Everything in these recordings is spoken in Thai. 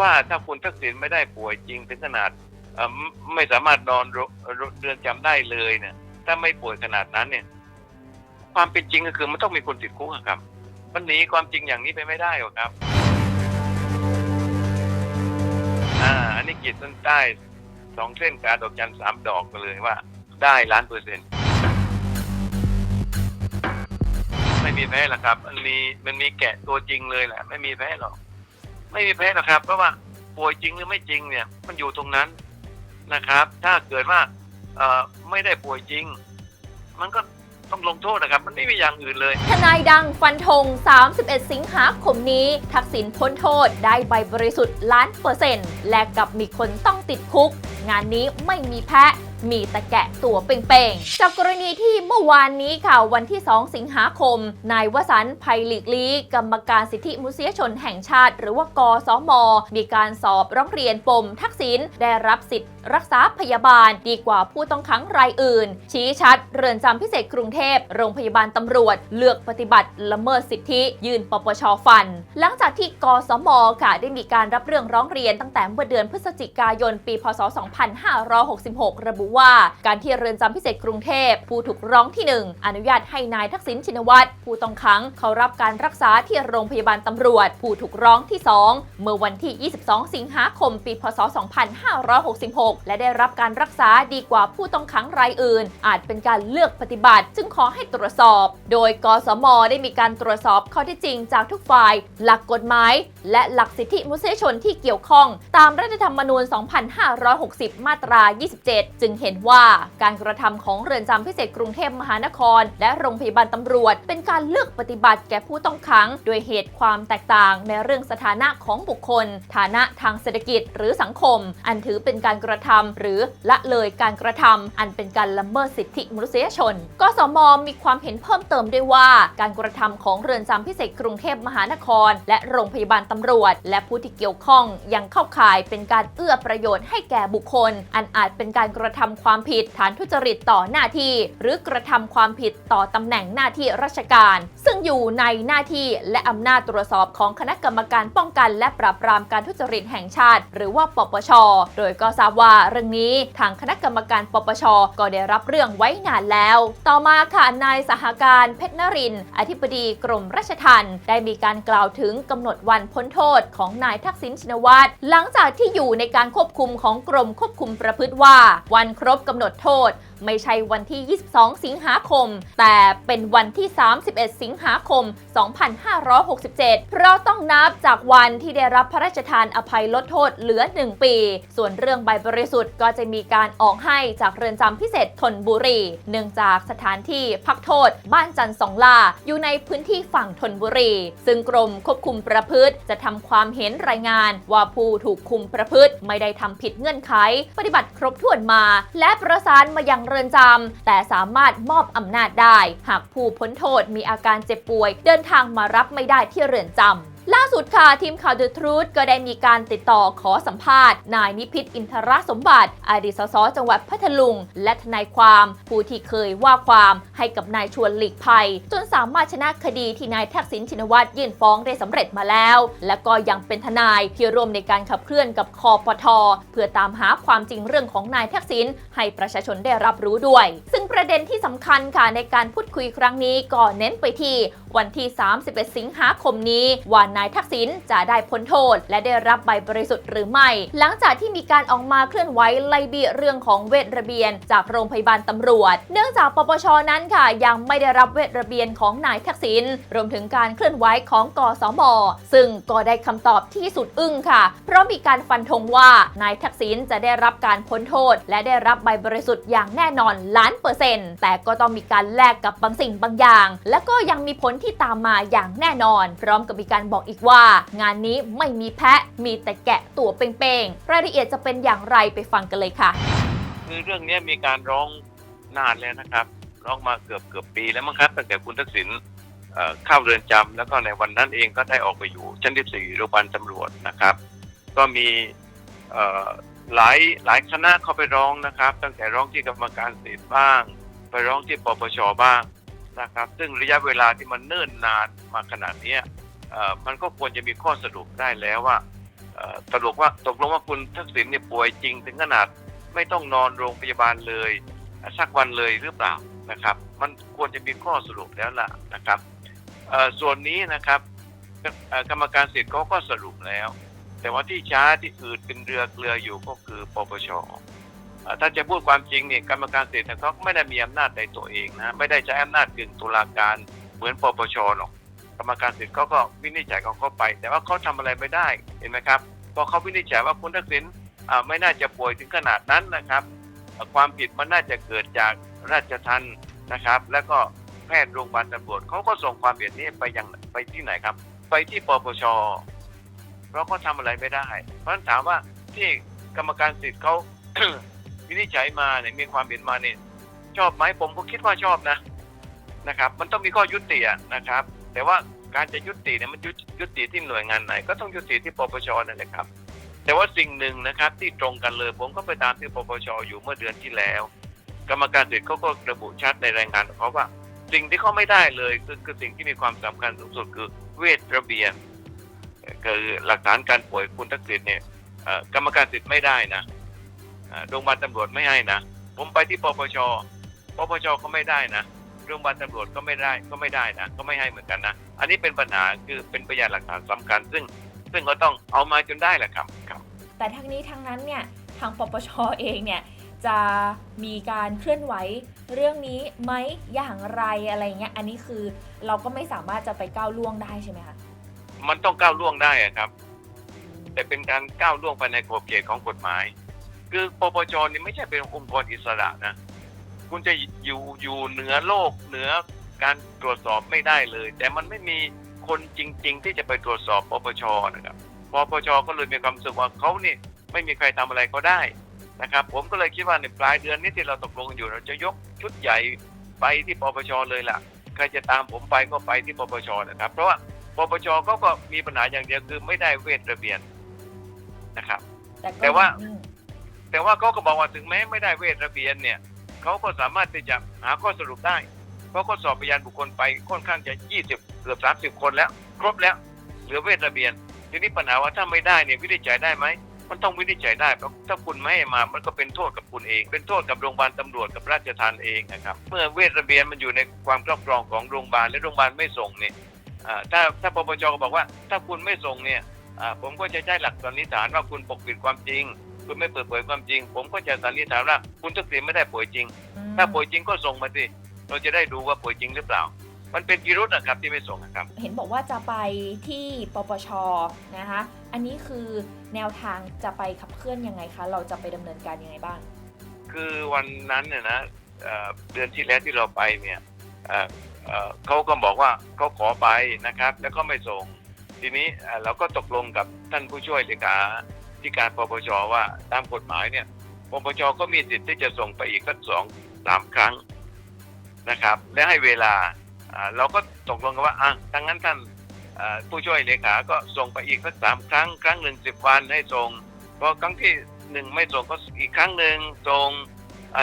ว่าถ้าคุณทักษิณไม่ได้ป่วยจริงถึงขนาดไม่สามารถนอนเรือนจำได้เลยเนี่ย ถ้าไม่ป่วยขนาดนั้นเนี่ย ความเป็นจริงก็คือมันต้องมีคนติดคุกครับ มันหนีความจริงอย่างนี้ไปไม่ได้หรอกครับ อ่า อันนี้ขีดเส้นใต้สองเส้นกาดอกจันสามดอกกันเลยว่า ได้ล้านเปอร์เซ็นต์ไม่มีแพ้หรอกครับ มันมีมันมีแกะตัวจริงเลยแหละ ไม่มีแพ้หรอก ไม่มีแพ้หรอกครับ เพราะว่าป่วยจริงหรือไม่จริงเนี่ย มันอยู่ตรงนั้นนะครับ ถ้าเกิดว่าเอไม่ได้ป่วยจริง มันก็ต้องลงโทษนะครับ มันไม่มีอย่างอื่นเลย ทนายดังฟันธง 31 สิงหาคมนี้ ทักษิณพ้นโทษได้ใบบริสุทธิ์ล้านเปอร์เซ็นต์ แลกกับมีคนต้องติดคุก งานนี้ไม่มีแพะ มีแต่แกะตัวเป่งๆ จากกรณีที่เมื่อวานนี้ค่ะวันที่ 2 สิงหาคม นายวสันต์ไพลิกลีกรรมการสิทธิมนุษยชนแห่งชาติ หรือว่ากสม มีการสอบร้องเรียนปมทักษิณได้รับสิทธิรักษาพยาบาลดีกว่าผู้ต้องขังรายอื่น ชี้ชัด เรือนจำพิเศษกรุงเทพ โรงพยาบาลตำรวจ เลือกปฏิบัติละเมิดสิทธิ ยื่นปปชฟัน หลังจากที่กสมค่ะได้มีการรับเรื่องร้องเรียนตั้งแต่เมื่อเดือนพฤศจิกายนปี พศ 2566 ระบุว่าการที่เรือนจำพิเศษกรุงเทพ ผู้ถูกร้องที่ 1 อนุญาตให้นายทักษิณชินวัตรผู้ต้องขังเขารับการรักษาที่โรงพยาบาลตำรวจ ผู้ถูกร้องที่ 2 เมื่อวันที่ 22 สิงหาคม ปี พศ 2566 และได้รับการรักษาดีกว่าผู้ต้องขังรายอื่น อาจเป็นการเลือกปฏิบัติ จึงขอให้ตรวจสอบ โดยกสมได้มีการตรวจสอบข้อที่จริงจากทุกฝ่าย หลักกฎหมายและหลักสิทธิมนุษยชนที่เกี่ยวข้อง ตามรัฐธรรมนูญ 2560 มาตรา 27 จึงเห็นว่าการกระทำของเรือนจำพิเศษกรุงเทพมหานคร และโรงพยาบาลตำรวจ เป็นการเลือกปฏิบัติแก่ผู้ต้องขัง โดยเหตุความแตกต่างในเรื่องสถานะของบุคคล ฐานะทางเศรษฐกิจหรือสังคม อันถือเป็นการกระทำหรือละเลยการกระทำอันเป็นการละเมิดสิทธิมนุษยชน กสมมีความเห็นเพิ่มเติมด้วยว่า การกระทำของเรือนจำพิเศษกรุงเทพมหานคร และโรงพยาบาลตำรวจ และผู้ที่เกี่ยวข้องยังเข้าข่ายเป็นการเอื้อประโยชน์ให้แก่บุคคล อันอาจเป็นการกระทำความผิดฐานทุจริตต่อหน้าที่ หรือกระทำความผิดต่อตำแหน่งหน้าที่ราชการ ซึ่งอยู่ในหน้าที่และอำนาจตรวจสอบของคณะกรรมการป้องกัน และปราบปรามการทุจริตแห่งชาติ หรือว่าปปช โดยก็ทราบว่าเรื่องนี้ทางคณะกรรมการปปช ก็ได้รับเรื่องไว้นานแล้ว ต่อมาค่ะนายสหการเพชรนรินทร์อธิบดีกรมราชทัณฑ์ได้มีการกล่าวถึงกำหนดวันพ้นโทษของนายทักษิณชินวัตรหลังจากที่อยู่ในการควบคุมของกรมควบคุมประพฤติว่า วันครบกำหนดโทษ ไม่ใช่วันที่ 22 สิงหาคม แต่เป็นวันที่ 31 สิงหาคม 2567 เพราะต้องนับจากวันที่ได้รับพระราชทานอภัยลดโทษเหลือ 1 ปี ส่วนเรื่องใบบริสุทธิ์ก็จะมีการออกให้จากเรือนจำพิเศษทนบุรี เนื่องจากสถานที่พักโทษ บ้านจันทร์สองลา อยู่ในพื้นที่ฝั่งทนบุรี ซึ่งกรมควบคุมประพฤติจะทำความเห็นรายงาน ว่าผู้ถูกคุมประพฤติ ไม่ได้ทำผิดเงื่อนไข ปฏิบัติครบถ้วนมา และประสานมายังเรือนจำแต่สามารถมอบอำนาจได้ หากผู้พ้นโทษมีอาการเจ็บป่วย เดินทางมารับไม่ได้ที่เรือนจำ ล่าสุดค่ะ ทีมข่าว The Truth ก็ได้มีการติดต่อขอสัมภาษณ์ นายนิพิษอินทรสมบัติ อดีตสสจังหวัดพัทลุง และทนายความ ผู้ที่เคยว่าความให้กับนายชวนหลีกภัย จนสามารถชนะคดีที่นายทักษิณชินวัตรยื่นฟ้องได้สำเร็จมาแล้ว และก็ยังเป็นทนายที่ร่วมในการขับเคลื่อนกับคอปทเพื่อตามหาความจริงเรื่องของนายทักษิณให้ประชาชนได้รับรู้ด้วย ซึ่งประเด็นที่สำคัญค่ะในการพูดคุยครั้งนี้ก็เน้นไปที่วันที่ 31 สิงหาคมนี้ว่านายทักษิณจะได้พ้นโทษ และได้รับใบบริสุทธิ์หรือไม่ หลังจากที่มีการออกมาเคลื่อนไหวไล่เบี้ยเรื่องของเวทระเบียน จากโรงพยาบาลตำรวจ เนื่องจากปปชนั้นค่ะ ยังไม่ได้รับเวทระเบียนของนายทักษิณรวมถึงการเคลื่อนไหวของกสมซึ่งก็ได้คำตอบที่สุดอึ้งค่ะ เพราะมีการฟันธงว่านายทักษิณจะได้รับการพ้นโทษ และได้รับใบบริสุทธิ์อย่างแน่นอนล้านเปอร์เซ็นต์แต่ก็ต้องมีการแลกกับบางสิ่งบางอย่าง และก็ยังมีผลที่ตามมาอย่างแน่นอน พร้อมกับมีการบอกอีกว่า งานนี้ไม่มีแพะมีแต่แกะตัวเป้งๆ รายละเอียดจะเป็นอย่างไรไปฟังกันเลยค่ะ คือเรื่องนี้มีการร้องนานแล้วนะครับ ร้องมาเกือบเกือบปีแล้วมั้งครับตั้งแต่คุณทักษิณเข้าเรือนจำแล้วก็ในวันนั้นเองก็ได้ออกไปอยู่ชั้นที่สี่โรงพยาบาลตำรวจนะครับ ก็มีหลายหลายคณะเข้าไปร้องนะครับ ตั้งแต่ร้องที่กรรมการสิทธิ์บ้าง ไปร้องที่ปปชบ้างนะครับ ซึ่งระยะเวลาที่มันเนิ่นนานมาขนาดนี้ มันก็ควรจะมีข้อสรุปได้แล้วว่าเอ่อตกลงว่าตกลงว่าคุณทักษิณเนี่ยป่วยจริง ถึงขนาดไม่ต้องนอนโรงพยาบาลเลยสักวันเลยหรือเปล่านะครับ มันควรจะมีข้อสรุปแล้วล่ะนะครับส่วนนี้นะครับกรรมการสิทธิ์เขาก็สรุปแล้ว แต่ว่าที่ช้าที่อืดเป็นเรือเกลืออยู่ก็คือปปชถ้าจะพูดความจริงเนี่ยกรรมการสิทธิ์เขาไม่ได้มีอำนาจในตัวเองนะไม่ได้ใช้อำนาจกึ่งตุลาการเหมือนปปชหรอก รรมการสิทธิ์เขาก็วินิจฉัยของเขาไป แต่ว่าเขาทำอะไรไม่ได้เห็นไหมครับพอเขาวินิจฉัยว่าคุณทักษิณไม่น่าจะป่วยถึงขนาดนั้นนะครับ ความผิดมันน่าจะเกิดจากราชทัณฑ์นะครับ แล้วก็แพทย์โรงพยาบาลตำรวจเขาก็ส่งความผิดนี้ไปยังไปที่ไหนครับ ไปที่ปปชเพราะเขาทำอะไรไม่ได้ เพราะฉะนั้นถามว่าที่กรรมการสิทธิ์เขาวินิจฉัยมาเนี่ยมีความเห็นมาเนี่ยชอบไหมผมก็คิดว่าชอบนะนะครับ มันต้องมีข้อยุติอะนะครับ แต่ว่า การจะยุติเนี่ยมันยุติยุติที่หน่วยงานไหน ก็ต้องยุติที่ปปชนั่นแหละครับ แต่ว่าสิ่งหนึ่งนะครับที่ตรงกันเลยผมก็ไปตามที่ปปชอยู่เมื่อเดือนที่แล้ว กรรมการสิทธิ์เขาก็ระบุชัดในรายงานของเขาว่า สิ่งที่เขาไม่ได้เลยคือคือสิ่งที่มีความสำคัญสูงสุดคือเวทระเบียนคือหลักฐานการป่วยคุณทักษิณเนี่ยกรรมการสิทธิ์ไม่ได้นะโรงพยาบาลตำรวจไม่ให้นะ ผมไปที่ปปช ปปชก็ไม่ได้นะ รงพยาบาลตำรวจก็ไม่ได้ก็ไม่ได้นะก็ไม่ให้เหมือนกันนะ อันนี้เป็นปัญหาคือเป็นพยานหลักฐานสำคัญ ซึ่งซึ่งก็ต้องเอามาจนได้แหละครับครับ แต่ทั้งนี้ทั้งนั้นเนี่ยทางปปชเองเนี่ยจะมีการเคลื่อนไหวเรื่องนี้ไหมอย่างไรอะไรเงี้ยอันนี้คือเราก็ไม่สามารถจะไปก้าวล่วงได้ใช่ไหมคะมันต้องก้าวล่วงได้อะครับ แต่เป็นการก้าวล่วงไปในขอบเขตของกฎหมาย คือปปชนี่ไม่ใช่เป็นองค์กรอิสระนะ คุณจะอยู่อยู่เหนือโลกเหนือการตรวจสอบไม่ได้เลย แต่มันไม่มีคนจริง ๆ ที่จะไปตรวจสอบปปชนะครับปปชก็เลยมีความรู้สึกว่าเขานี่ไม่มีใครทำอะไรก็ได้นะครับ ผมก็เลยคิดว่าในปลายเดือนนี้ที่เราตกลงกันอยู่เราจะยกชุดใหญ่ไปที่ปปชเลยล่ะใครจะตามผมไปก็ไปที่ปปชนะครับ เพราะว่าปปชเขาก็มีปัญหาอย่างเดียวคือไม่ได้เวทระเบียนนะครับ แต่ก็แต่ว่าอืมแต่ว่าเขาก็บอกว่าถึงแม้ไม่ได้เวทระเบียนเนี่ย เขาก็สามารถที่จะหาข้อสรุปได้ เพราะเขาสอบพยานบุคคลไปค่อนข้างจะ 20 เกือบ 30 คนแล้ว ครบแล้วเหลือเวทระเบียน ทีนี้ปัญหาว่าถ้าไม่ได้เนี่ยวินิจฉัยได้ไหมมันต้องวินิจฉัยได้เพราะถ้าคุณไม่ให้มา มันก็เป็นโทษกับคุณเอง เป็นโทษกับโรงพยาบาลตำรวจกับราชทานเองนะครับ เมื่อเวทระเบียนมันอยู่ในความครอบครองของโรงพยาบาลและโรงพยาบาลไม่ส่งเนี่ยถ้าถ้าปปชก็บอกว่า ถ้าคุณไม่ส่งเนี่ยผมก็จะใช้หลักสันนิษฐานว่าคุณปกปิดความจริง คุณไม่เปิดเผยความจริง ผมก็จะสันนิษฐานว่าคุณทักษิณไม่ได้ป่วยจริงอืมถ้าป่วยจริงก็ส่งมาสิเราจะได้ดูว่าป่วยจริงหรือเปล่า มันเป็นพิรุษนะครับที่ไม่ส่งนะครับ เห็นบอกว่าจะไปที่ปปชนะคะ อันนี้คือแนวทางจะไปขับเคลื่อนยังไงคะ เราจะไปดำเนินการยังไงบ้าง คือวันนั้นเนี่ยนะเอ่อเดือนที่แล้วที่เราไปเนี่ยเอ่อเอ่อเขาก็บอกว่าเขาขอไปนะครับ แล้วก็ไม่ส่ง ทีนี้เอ่อเราก็ตกลงกับท่านผู้ช่วยเลขา ธิการปปชว่าตามกฎหมายเนี่ยปปชก็มีสิทธิ์ที่จะส่งไปอีกสักสองสามครั้งนะครับ และให้เวลาอ่าเราก็ตกลงกันว่าอะทั้งนั้นท่านเอ่อผู้ช่วยเลขา ก็ส่งไปอีกสักสามครั้ง ครั้งหนึ่งสิบวันให้ส่งพอครั้งที่หนึ่งไม่ส่งก็อีกครั้งหนึ่งส่ง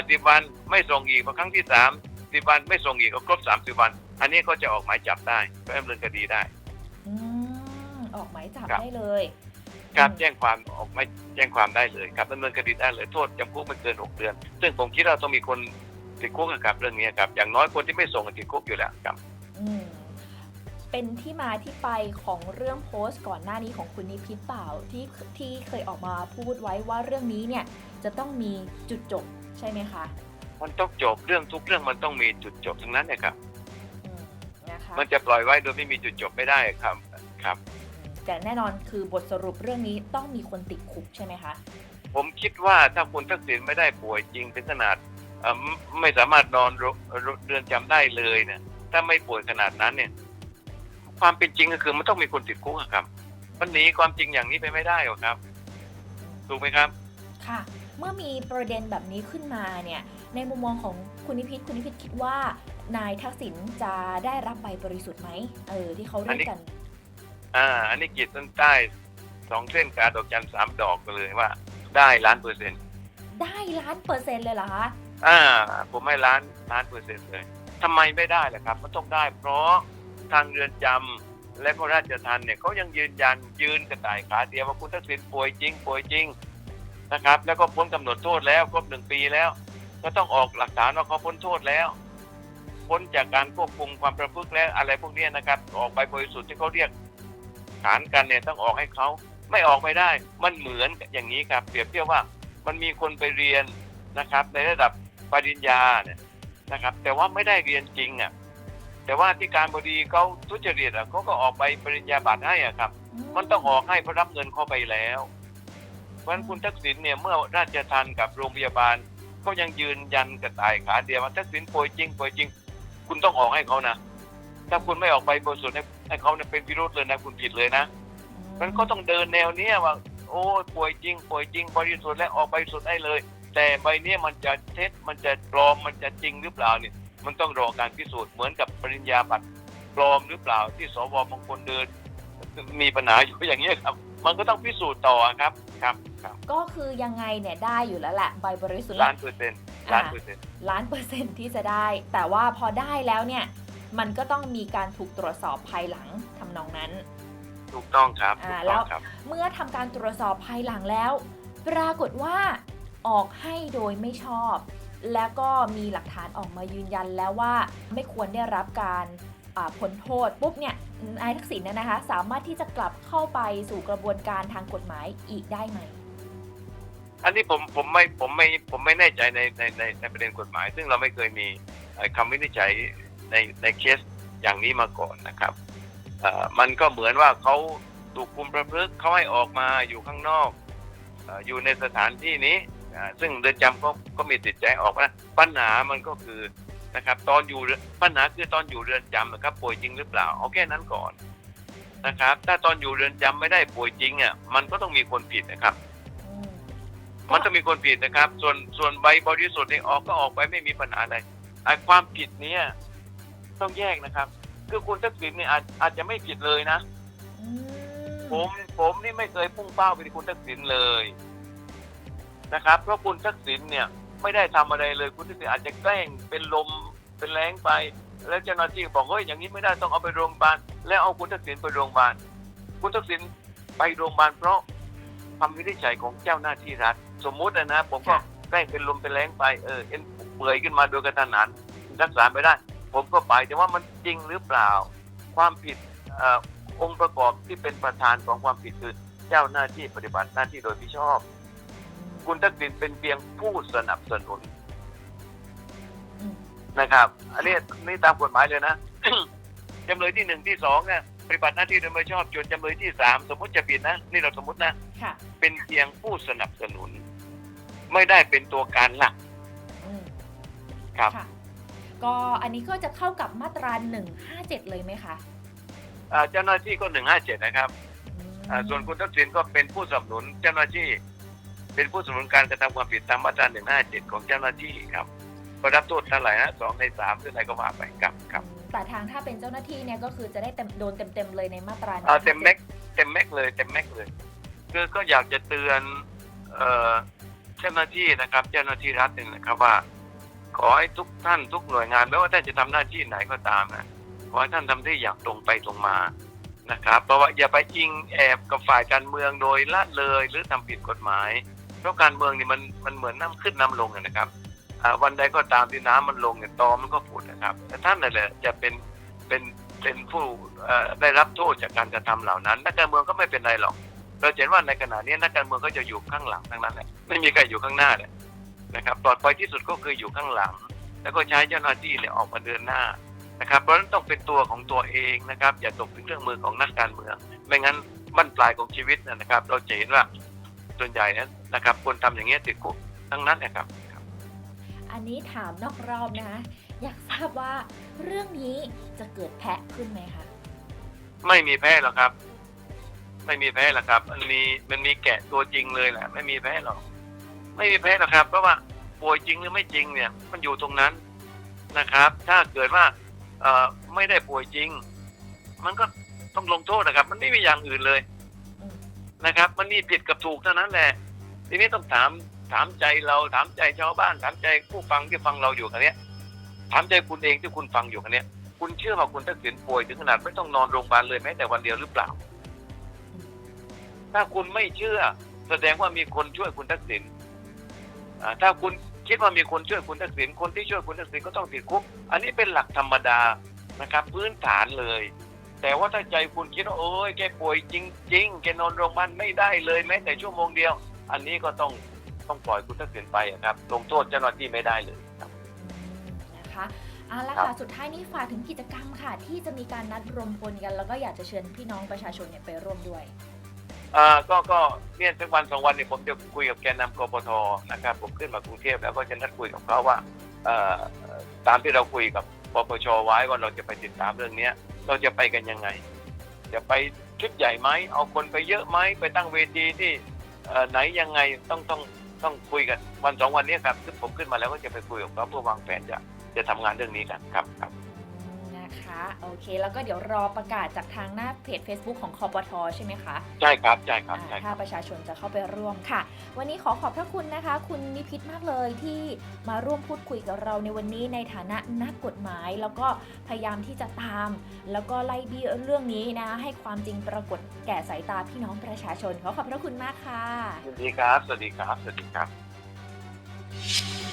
สิบวันไม่ส่งอีกพอครั้งที่สามสิบวันไม่ส่งอีกก็ครบสามสิบวัน อันนี้ก็จะออกหมายจับได้ก็ดำเนินคดีได้อืมออกหมายจับครับได้เลย ครับอืมแจ้งความออกไม่แจ้งความได้เลยครับดำเนินคดีได้เลยโทษจำคุกไม่เกินหกเดือน ซึ่งผมคิดว่าต้องมีคนติดคุกอะครับเรื่องนี้ครับ อย่างน้อยคนที่ไม่ส่งก็ติดคุกอยู่แล้วครับอืมเป็นที่มาที่ไปของเรื่องโพสต์ก่อนหน้านี้ของคุณนิพิษเปล่าที่ที่เคยออกมาพูดไว้ว่าเรื่องนี้เนี่ยจะต้องมีจุดจบใช่ไหมคะ มันต้องจบเรื่องทุกเรื่องมันต้องมีจุดจบทั้งนั้นนะครับอืมนะคะมันจะปล่อยไว้โดยไม่มีจุดจบไม่ได้ครับครับ แต่แน่นอนคือบทสรุปเรื่องนี้ต้องมีคนติดคุกใช่ไหมคะ ผมคิดว่าถ้าคุณทักษิณไม่ได้ป่วยจริงถึงขนาดเอ่อไม่ไม่สามารถนอนโรงเรือนจำได้เลยเนี่ยถ้าไม่ป่วยขนาดนั้นเนี่ย ความเป็นจริงก็คือมันต้องมีคนติดคุกอะครับมันหนีความจริงอย่างนี้ไปไม่ได้หรอกครับถูกไหมครับ ค่ะ เมื่อมีประเด็นแบบนี้ขึ้นมาเนี่ย ในมุมมองของคุณนิพิษคุณนิพิษคิดว่านายทักษิณจะได้รับใบบริสุทธิ์ไหมเออที่เขาเรียกกัน อ่า อันนี้ขีดเส้นใต้สองเส้นกาดอกจันสามดอกไปเลยว่า ได้ล้านเปอร์เซ็นต์ได้ล้านเปอร์เซ็นต์เลยเหรอคะอ่า ผมให้ล้านล้านเปอร์เซ็นต์เลยทำไมไม่ได้ล่ะครับมันต้องได้ เพราะทางเรือนจำและก็ราชทัณฑ์เนี่ยเขายังยืนยันยืนกระต่ายขาเดียวว่าคุณทักษิณป่วยจริงป่วยจริงนะครับ แล้วก็พ้นกำหนดโทษแล้วครบหนึ่งปีแล้ว ก็ต้องออกหลักฐานว่าเขาพ้นโทษแล้ว พ้นจากการควบคุมความประพฤติแล้วอะไรพวกเนี้ยนะครับ ออกไปบริสุทธิ์ที่เขาเรียก ฐานกันเนี่ยต้องออกให้เขาไม่ออกไม่ได้ มันเหมือนกับอย่างนี้ครับ เปรียบเทียบว่ามันมีคนไปเรียนนะครับ ในระดับปริญญาเนี่ยนะครับ แต่ว่าไม่ได้เรียนจริงอะแต่ว่าที่การบดีเขาทุจริตอะเขาก็ออกไปปริญญาบัตรให้อะครับ มันต้องออกให้เพราะรับเงินเข้าไปแล้วเพราะฉะนั้นคุณทักษิณเนี่ยเมื่อราชทันกับโรงพยาบาลเขายังยืนยันกระต่ายขาเดียวว่าทักษิณป่วยจริงป่วยจริง คุณต้องออกให้เขานะถ้าคุณไม่ออกไปบริสุทธิ์ ให้ให้เขาเนี่ยเป็นพิรุธเลยนะคุณผิดเลยนะมันก็ต้องเดินแนวเนี้ยว่า โอ้ยป่วยจริงป่วยจริงบริสุทธิ์และออกไปบริสุทธิ์ได้เลย แต่ใบเนี้ยมันจะเท็จมันจะปลอมมันจะจริงหรือเปล่าเนี่ยมันต้องรอการพิสูจน์เหมือนกับปริญญาบัตรปลอมหรือเปล่าที่สวบางคนเดิน มีปัญหาอยู่อย่างนี้ยครับ มันก็ต้องพิสูจน์ต่อครับครับครับ ก็คือยังไงเนี่ยได้อยู่แล้วแหละใบบริสุทธิ์ล้านเปอร์เซ็นต์ล้านเปอร์เซ็นต์ล้านเปอร์เซ็นต์ที่จะได้ แต่ว่าพอได้แล้วเนี่ย มันก็ต้องมีการถูกตรวจสอบภายหลังทำนองนั้น ถูกต้องครับถูอ่ากต้แล้องวครับ เมื่อทำการตรวจสอบภายหลังแล้ว ปรากฏว่าออกให้โดยไม่ชอบ แล้วก็มีหลักฐานออกมายืนยันแล้วว่าไม่ควรได้รับการอ่าพ้นโทษปุ๊บเนี่ยนายทักษิณเนี่ยนะคะ สามารถที่จะกลับเข้าไปสู่กระบวนการทางกฎหมายอีกได้ไหมอันนี้ผมผมไม่ผมไม่ผมไม่แน่ใจในในในในประเด็นกฎหมาย ซึ่งเราไม่เคยมีเอ่อคำวินิจฉัย ในในเคสอย่างนี้มาก่อนนะครับมันก็เหมือนว่าเขาถูกคุมประพฤติเขาให้ออกมาอยู่ข้างนอกออยู่ในสถานที่นี้ ซึ่งเรือนจำก็ก็มีติดใจออกนะปัญหามันก็คือนะครับ ตอนอยู่ปัญหาคือตอนอยู่เรือนจำนะครับ ป่วยจริงหรือเปล่าเอาแค่นั้นก่อนนะครับ ถ้าตอนอยู่เรือนจำไม่ได้ป่วยจริงอะมันก็ต้องมีคนผิดนะครับมมันต้องมีคนผิดนะครับ ส่วนส่วนใบบริสุทธิ์เนี่ยออกก็ออกไปไม่มีปัญหาอะไรไอ้ความผิดเนี้ย ต้องแยกนะครับ คือคุณทักษิณเนี่ยอาจอาจจะไม่ผิดเลยนะ อืมผมผมนี่ไม่เคยพุ่งเป้าไปที่คุณทักษิณเลยนะครับ เพราะคุณทักษิณเนี่ยไม่ได้ทำอะไรเลยคุณทักษิณอาจจะแกล้งเป็นลมเป็นแรงไป แล้วเจ้าหน้าที่บอกเฮ้ยอย่างนี้ไม่ได้ต้องเอาไปโรงพยาบาลแล้วเอาคุณทักษิณไปโรงพยาบาลคุณทักษิณไปโรงพยาบาลเพราะคำวินิจฉัยของเจ้าหน้าที่รัฐ สมมุตินะนะผมก็แกล้งเป็นลมเป็นแรงไปเออเอ็นเปื่อยขึ้นมาโดยกระทันหันรักษาไม่ได้ ผมก็ไปแต่ว่ามันจริงหรือเปล่า ความผิดเออองค์ประกอบที่เป็นประธานของความผิดคือเจ้าหน้าที่ปฏิบัติหน้าที่โดยมิชอบ คุณทักษิณเป็นเพียงผู้สนับสนุนอืมนะครับ อันนี้นี่ตามกฎหมายเลยนะจำเลยที่หนึ่งที่สองเนี่ยปฏิบัติหน้าที่โดยไม่ชอบจนจำเลยที่สามสมมติจะผิดนะ นี่เราสมมตินะค่ะเป็นเพียงผู้สนับสนุน ไม่ได้เป็นตัวการหลักอืมครับค่ะ ก็อันนี้ก็จะเข้ากับมาตรา 157 เลยไหมคะอ่าเจ้าหน้าที่ก็หนึ่งห้าเจ็ดนะครับอืมอ่าส่วนคุณทักษิณก็เป็นผู้สนับสนุนเจ้าหน้าที่ เป็นผู้สนับสนุนการกระทำความผิดตามมาตราหนึ่งห้าเจ็ดของเจ้าหน้าที่ครับก็รับโทษเท่าไหร่นะสองในสามหรืออะไรก็ว่าไปครับครับ แต่ทางถ้าเป็นเจ้าหน้าที่เนี่ยก็คือจะได้เต็มโดนเต็มๆเลยในมาตราเอาเต็ม157แม็กเต็มแม็กเลยเต็มแม็กเลย คือก็อยากจะเตือนเอ่อเจ้าหน้าที่นะครับ เจ้าหน้าที่รัฐเนี่ยนะครับว่า ขอให้ทุกท่านทุกหน่วยงานไม่ว่าท่านจะทำหน้าที่ไหนก็ตามนะขอให้ท่านทำที่อย่างตรงไปตรงมานะครับ เพราะว่าอย่าไปอิงแอบกับฝ่ายการเมืองโดยละเลยหรือทำผิดกฎหมาย เพราะการเมืองนี่มันมันเหมือนน้ำขึ้นน้ำลงนะครับวันใดก็ตามที่น้ำมันลงเนี่ยตอมันก็ผุดนะครับแต่ท่านนั่นแหละจะเป็นเป็นเป็นผู้ได้รับโทษจากการกระทำเหล่านั้นนักการเมืองก็ไม่เป็นไรหรอกเราเห็นว่าในขณะนี้นักการเมืองก็จะอยู่ข้างหลังทั้งนั้นแหละไม่มีใครอยู่ข้างหน้าเลย นะครับปลอดภัยที่สุดก็คืออยู่ข้างหลัง แล้วก็ใช้เจ้าหน้าที่เนี่ยออกมาเดินหน้านะครับเพราะฉะนั้นต้องเป็นตัวของตัวเองนะครับ อย่าตกเป็นเครื่องมือของนักการเมือง ไม่งั้นบั้นปลายของชีวิตนะนะครับ เราจะเห็นว่าส่วนใหญ่นั้นนะครับคนทำอย่างเงี้ยติดคุกทั้งนั้นนะครับ อันนี้ถามนอกรอบนะคะอยากทราบว่าเรื่องนี้จะเกิดแพะขึ้นไหมคะไม่มีแพ้หรอกครับ ไม่มีแพ้หรอกครับ มันมีมันมีแกะตัวจริงเลยแหละ ไม่มีแพ้หรอก ไม่มีแพ้หรอกครับ เพราะว่าป่วยจริงหรือไม่จริงเนี่ย มันอยู่ตรงนั้นนะครับ ถ้าเกิดว่าเออไม่ได้ป่วยจริง มันก็ต้องลงโทษนะครับ มันไม่มีอย่างอื่นเลยนะครับ มันมีผิดกับถูกเท่านั้นแหละ ทีนี้ต้องถามถามใจเราถามใจชาวบ้าน ถามใจผู้ฟังที่ฟังเราอยู่กันเนี้ยถามใจคุณเองที่คุณฟังอยู่กันเนี้ยคุณเชื่อว่าคุณทักษิณป่วยถึงขนาดไม่ต้องนอนโรงพยาบาลเลยแม้แต่วันเดียวหรือเปล่า ถ้าคุณไม่เชื่อ แสดงว่ามีคนช่วยคุณทักษิณ ถ้าคุณคิดว่ามีคนช่วยคุณทักษิณคนที่ช่วยคุณทักษิณก็ต้องติดคุก อันนี้เป็นหลักธรรมดานะครับ พื้นฐานเลย แต่ว่าถ้าใจคุณคิดว่าโอ้ยแกป่วยจริง ๆ แกนอนโรงพยาบาลไม่ได้เลยแม้แต่ชั่วโมงเดียว อันนี้ก็ต้องต้องปล่อยคุณทักษิณไปอะครับลงโทษเจ้าหน้าที่ไม่ได้เลยครับอืมนะคะเอาละครัค่ะบสุดท้ายนี้ฝากถึงกิจกรรมค่ะ ที่จะมีการนัดรวมพลกัน แล้วก็อยากจะเชิญพี่น้องประชาชนเนี่ยไปร่วมด้วย อ่าก็ก็เนี่ยสักวันสองวันเนี่ยผมจะคุยกับแกนนำกปทนะครับ ผมขึ้นมากรุงเทพแล้วก็จะนัดคุยกับเขาว่าเอ่อตามที่เราคุยกับปปชไว้ว่าเราจะไปติดตามเรื่องเนี้ย เราจะไปกันยังไง จะไปชุดใหญ่ไหมเอาคนไปเยอะไหมไปตั้งเวทีที่เอ่อไหนยังไงต้องต้องต้องคุยกันวันสองวันนี้ครับซึ่งผมขึ้นมาแล้วก็จะไปคุยกับเขาเพื่อวางแผนจะจะทำงานเรื่องนี้กันครับครับ โอเค แล้วก็เดี๋ยวรอประกาศจากทางหน้าเพจ Facebook ของคอปทใช่ไหมคะใช่ครับใช่ครับอ่าใช่คถ้ารับประชาชนจะเข้าไปร่วมค่ะ วันนี้ขอขอบพระคุณนะคะ คุณนิพิษมากเลยที่มาร่วมพูดคุยกับเราในวันนี้ในฐานะนักกฎหมาย แล้วก็พยายามที่จะตาม แล้วก็ไล่บี้เรื่องนี้นะ ให้ความจริงปรากฏแก่สายตาพี่น้องประชาชนขอขอบพระคุณมากค่ะ ยินดีครับ สวัสดีครับ สวัสดีครับ